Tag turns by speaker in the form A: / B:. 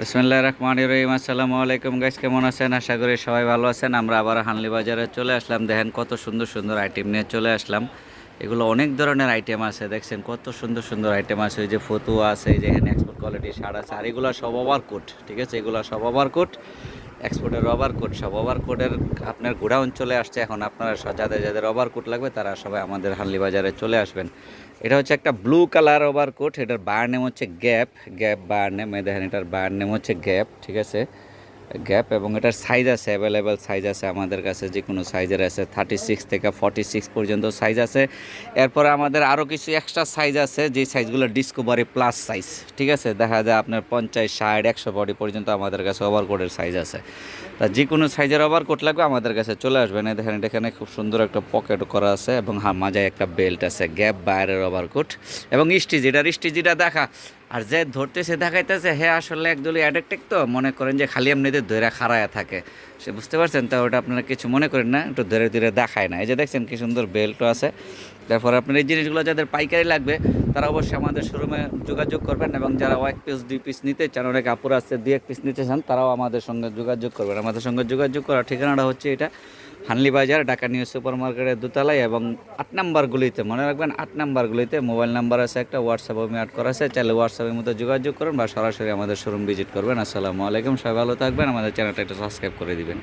A: বিসমুল্লাহ রহমান রহিম। আসসালামু আলাইকুম গাইস কেমন আছেন? আশা করি সবাই ভালো আছেন। আমরা আবার হানলি বাজারে চলে আসলাম। দেখেন কত সুন্দর সুন্দর আইটেম নিয়ে চলে আসলাম। এগুলো অনেক ধরনের আইটেম আছে, দেখছেন? কত সুন্দর সুন্দর আইটেম আছে। ওই যে ফতুয়া আছে, এই যে এক্সপোর্ট কোয়ালিটি সার আছে, আর এগুলো সব ওভারকোট ঠিক আছে? এগুলো সব ওভার কোট এক্সপোর্টের রবার কোট সব। ওভার কোটের আপনার ঘোড়া অঞ্চলে আসছে এখন। আপনারা যাদের যাদের রবার কোট লাগবে, তারা সবাই আমাদের হানলি বাজারে চলে আসবেন। এটা হচ্ছে একটা ব্লু কালার ওভার কোট এটার বার নেম হচ্ছে গ্যাপ গ্যাপ বার নেম দেখেন, এটার বার নেম হচ্ছে গ্যাপ ঠিক আছে? গ্যাপ এবং এটার সাইজ আছে অ্যাভেলেবেল সাইজ আছে আমাদের কাছে যে কোনো সাইজের আছে থার্টি সিক্স থেকে ফর্টি সিক্স পর্যন্ত সাইজ আছে। এরপরে আমাদের আরও কিছু এক্সট্রা সাইজ আছে, যে সাইজগুলো ডিসকভারি প্লাস সাইজ ঠিক আছে? দেখা যায় আপনার পঞ্চাশ, ষাট, একশো বডি পর্যন্ত আমাদের কাছে ওভারকোটের সাইজ আছে। তা যে কোনো সাইজের ওভারকোট লাগবে আমাদের কাছে চলে আসবেন এই দেখেন, এখানে খুব সুন্দর একটা পকেট করা আছে এবং মাঝায় একটা বেল্ট আছে গ্যাপ বাইরের ওভারকোট এবং স্টিচ এটার স্টিচিটা দেখা। আর যে ধরতেছে, দেখাইতেছে হ্যাঁ আসলে একদলই অ্যাডেক্টেক তো, মনে করেন যে খালি এমনিতে ধরে খাড়ায় থাকে। সে বুঝতে পারছেন? তা ওটা আপনারা কিছু মনে করেন না, একটু ধরে ধরে দেখায় না। এই যে দেখছেন কি সুন্দর বেল্টও আছে। তারপর আপনার এই জিনিসগুলো যাদের পাইকারি লাগবে, তারা অবশ্যই আমাদের শোরুমে যোগাযোগ করবেন এবং যারা এক পিস দুই পিস নিতে চান, অনেক কাপড় আছে, দুই এক পিস নিতে চান, তারাও আমাদের সঙ্গে যোগাযোগ করবেন। আমাদের সঙ্গে যোগাযোগ করার ঠিকানাটা হচ্ছে এটা। হানলি বাজার, ঢাকা নিউ সুপার মার্কেটের দোতলায় এবং আট নাম্বারগুলিতে মনে রাখবেন আট নাম্বারগুলিতে মোবাইল নাম্বার আছে একটা হোয়াটসঅ্যাপ আমি অ্যাড করা আছে, চাইলে হোয়াটসঅ্যাপের মধ্যে যোগাযোগ করুন বা সরাসরি আমাদের শোরুম ভিজিট করবেন। আসসালামু আলাইকুম, সবাই ভালো থাকবেন, আমাদের চ্যানেলটা একটু সাবস্ক্রাইব করে দিবেন।